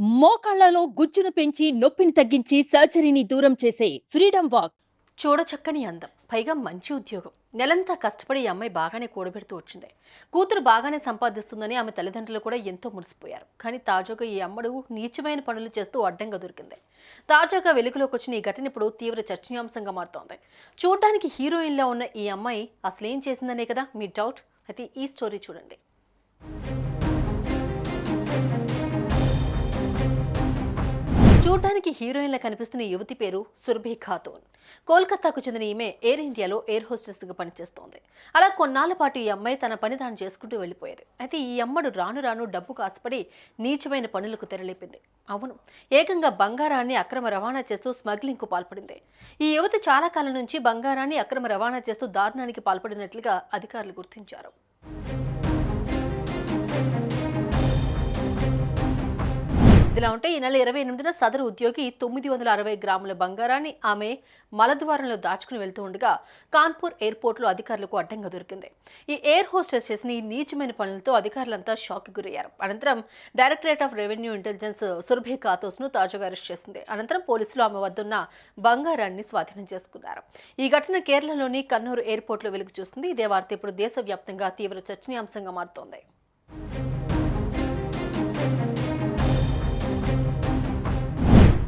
మోకాళ్ళలో గుజ్జును పెంచి నొప్పిని తగ్గించి సర్జరీని దూరం చేసే ఫ్రీడమ్ వాక్. చూడచక్కని అందం. పైగా మంచి ఉద్యోగం. నెలంతా కష్టపడి ఈ అమ్మాయి బాగానే కూడబెడుతూ వచ్చింది. కూతురు బాగానే సంపాదిస్తుందని ఆమె తల్లిదండ్రులు కూడా ఎంతో మురిసిపోయారు. కానీ తాజాగా ఈ అమ్మడు నీచమైన పనులు చేస్తూ అడ్డంగా దొరికింది. తాజాగా వెలుగులోకి వచ్చిన ఈ ఘటన ఇప్పుడు తీవ్ర చర్చనీయాంశంగా మారుతోంది. చూడటానికి హీరోయిన్లా ఉన్న ఈ అమ్మాయి అసలేం చేసిందనే కదా? మీ డౌట్? అయితే ఈ స్టోరీ చూడండి. చూడటానికి హీరోయిన్లా కనిపిస్తున్న యువతి పేరు సురభి ఖాతూన్. కోల్కతాకు చెందిన ఈమె ఎయిర్ ఇండియాలో ఎయిర్ హోస్టెస్గా పనిచేస్తోంది. అలా కొన్నాళ్ళ పాటు ఈ అమ్మాయి తన పని తాను చేసుకుంటూ వెళ్ళిపోయేది. అయితే ఈ అమ్మడు రాను రాను డబ్బు కాసుపడి నీచమైన పనులకు తెరలేపింది. అవును ఏకంగా బంగారాన్ని అక్రమ రవాణా చేస్తూ స్మగ్లింగ్కు పాల్పడింది. ఈ యువతి చాలా కాలం నుంచి బంగారాన్ని అక్రమ రవాణా చేస్తూ దారుణానికి పాల్పడినట్లుగా అధికారులు గుర్తించారు. ఇదిలా ఉంటే ఈ నెల ఇరవై ఎనిమిదిన సదరు ఉద్యోగి తొమ్మిది వందల అరవై గ్రాముల బంగారాన్ని ఆమె మలద్వారంలో దాచుకుని వెళ్తూ ఉండగా కాన్పూర్ ఎయిర్పోర్ట్లో అధికారులకు అడ్డంగా దొరికింది. ఈ ఎయిర్ హోస్టెస్ చేసిన ఈ నీచమైన పనులతో అధికారులంతా షాక్ గురయ్యారు. అనంతరం Directorate of Revenue Intelligence Surabhi కాతోస్ను తాజాగా అరెస్ట్ చేసింది. అనంతరం పోలీసులు ఆమె వద్దున్న బంగారాన్ని స్వాధీనం చేసుకున్నారు. ఈ ఘటన కేరళలోని కన్నూరు ఎయిర్పోర్ట్లో వెలుగు చూస్తుంది ఇదే వార్త ఇప్పుడు దేశవ్యాప్తంగా తీవ్ర చర్చనీయాంశంగా మారుతోంది.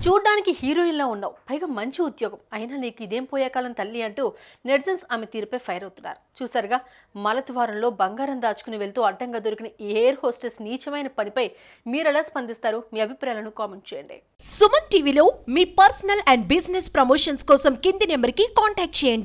చూడ్డానికి హీరోయిన్లా ఉన్నావు. పైగా మంచి ఉద్యోగం. అయినా నీకు ఇదేం పోయే కాలం తల్లి అంటూ నెటిజన్స్ ఆమె తీరుపై ఫైర్ అవుతున్నారు. చూసారుగా మలద్వారంలో బంగారం దాచుకుని వెళ్తూ అడ్డంగా దొరికిన ఈ ఎయిర్ హోస్టెస్ నీచమైన పనిపై మీరు ఎలా స్పందిస్తారు? మీ అభిప్రాయాలను కామెంట్ చేయండి. సుమన్ టీవీలో మీ పర్సనల్ అండ్ బిజినెస్ ప్రమోషన్స్ కోసం కింది నెంబర్కి కాంటాక్ట్ చేయండి.